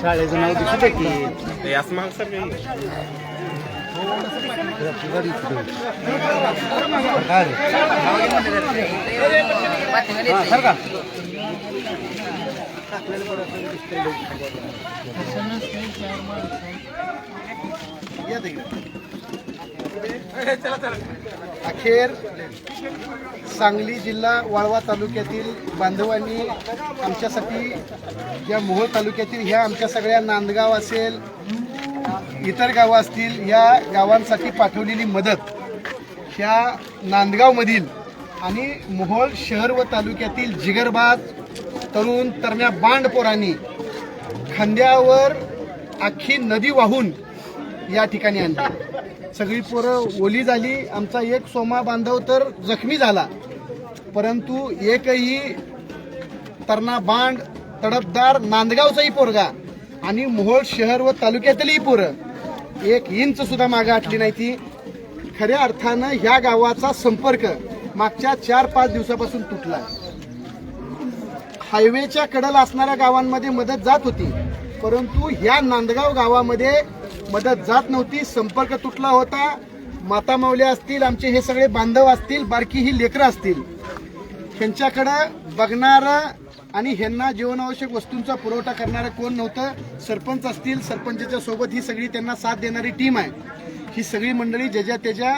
शाळेचं नाव दिसत आहे की. असं महाग सर का अखेर सांगली जिल्हा वाळवा तालुक्यातील बांधवांनी आमच्यासाठी या मोहोळ तालुक्यातील ह्या आमच्या सगळ्या नांदगाव असेल इतर गावं असतील ह्या गावांसाठी पाठवलेली मदत ह्या नांदगावमधील आणि मोहोळ शहर व तालुक्यातील जिगरबाज तरुण तरण्या बांडपोरांनी खांद्यावर अख्खी नदी वाहून या ठिकाणी आणली. सगळी पोरं ओली झाली. आमचा एक सोमा बांधव तर जखमी झाला. परंतु एकही तरणा बांड तडफदार नांदगावचाही पोरगा आणि मोहोळ शहर व तालुक्यातीलही पोरं एक इंच सुद्धा मागे आटली नाही ती. खऱ्या अर्थानं ह्या गावाचा संपर्क मागच्या चार पाच दिवसापासून तुटला. हायवेच्या कडेला असणाऱ्या गावांमध्ये मदत जात होती. परंतु ह्या नांदगाव गावामध्ये मदत जात नव्हती संपर्क तुटला होता. माता असतील आमचे हे सगळे बांधव असतील बारकी ही लेकरं असतील. ह्यांच्याकडं बघणारं आणि ह्यांना जीवनावश्यक वस्तूंचा पुरवठा करणारं कोण नव्हतं सरपंच असतील सरपंचाच्या सोबत ही सगळी त्यांना साथ देणारी टीम आहे. ही सगळी मंडळी ज्याच्या त्याच्या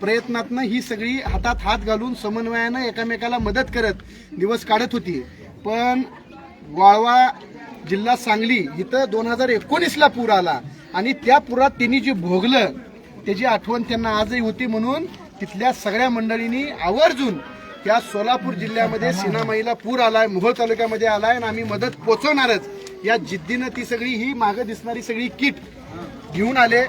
प्रयत्नातनं ही सगळी हातात हात घालून समन्वयानं एकामेकाला मदत करत दिवस काढत होती. पण वाळवा जिल्हा सांगली इथं दोन हजार एकोणीसला पूर आला. आणि त्या पुरात त्यांनी जे भोगलं त्याची आठवण त्यांना आजही होती म्हणून तिथल्या सगळ्या मंडळींनी आवर्जून त्या सोलापूर जिल्ह्यामध्ये सीनामाईला पूर आलाय मोहोळ तालुक्यामध्ये आलाय आणि आम्ही मदत पोचवणारच. या जिद्दीनं ती सगळी ही मागं दिसणारी सगळी किट घेऊन आले.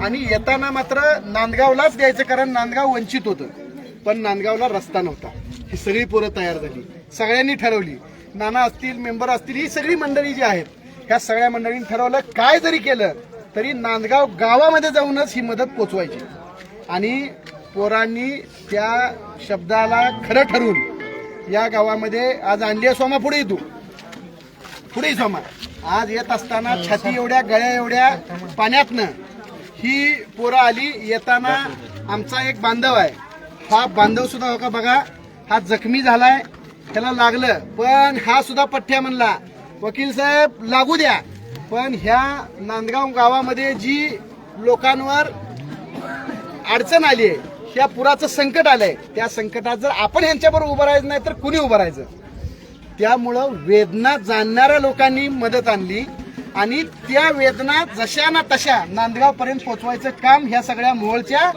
आणि येताना मात्र नांदगावलाच द्यायचं कारण नांदगाव वंचित होतं. पण नांदगावला रस्ता नव्हता. ही सगळी पोरं तयार झाली. सगळ्यांनी ठरवली नाना असतील मेंबर असतील ही सगळी मंडळी जी आहेत ह्या सगळ्या मंडळींनी ठरवलं काय जरी केलं तरी नांदगाव गावामध्ये जाऊनच ही मदत पोचवायची. आणि पोरांनी त्या शब्दाला खरं ठरून या गावामध्ये आज आणली आहे सोमा पुढे येतो. पुढे सोमा. आज येत असताना छाती एवढ्या गळ्या एवढ्या पाण्यातनं ही पोरं आली. येताना आमचा एक बांधव आहे. हा बांधव सुद्धा हो का बघा हा जखमी झालाय. त्याला लागलं. पण हा सुद्धा पठ्ठ्या म्हणला. वकील साहेब लागू द्या. पण ह्या नांदगाव गावामध्ये जी लोकांवर अडचण आली आहे ह्या पुराचं संकट आलंय त्या संकटात जर आपण यांच्याबरोबर उभं राहायचं नाही तर कुणी उभं राहायचं? त्यामुळं वेदना जाणणाऱ्या लोकांनी मदत आणली आणि त्या वेदना जशा ना तशा नांदगाव पर्यंत पोहोचवायचं काम ह्या सगळ्या मोहोळच्या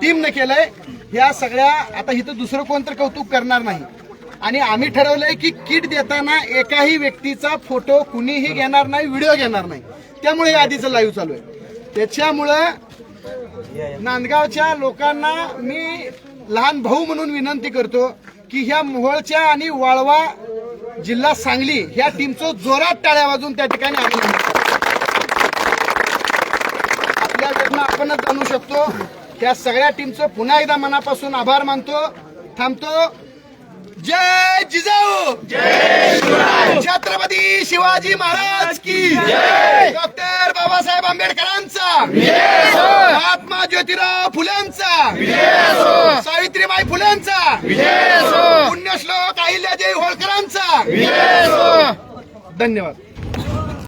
टीमनं केलंय. ह्या सगळ्या आता इथं दुसरं कोण तर कौतुक करणार नाही. आणि आम्ही ठरवलंय की किट देताना एकाही व्यक्तीचा फोटो कुणीही घेणार नाही व्हिडिओ घेणार नाही. त्यामुळे या आधीचं लाईव्ह चालू आहे. त्याच्यामुळं नांदगावच्या लोकांना मी लहान भाऊ म्हणून विनंती करतो की ह्या मोहोळच्या आणि वाळवा जिल्हा सांगली ह्या टीमचं जोरात टाळ्या वाजून त्या ठिकाणी आम्ही आपल्या वेदना आपणच जाणू शकतो. त्या सगळ्या टीमचं पुन्हा एकदा मनापासून आभार मानतो. थांबतो. जय जिजाऊ! छत्रपती शिवाजी महाराज की डॉक्टर बाबासाहेब आंबेडकरांचा महात्मा ज्योतिराव फुल्यांचा सावित्रीबाई फुल्यांचा पुण्यश्लोक अहिल्यादेवी होळकरांचा धन्यवाद!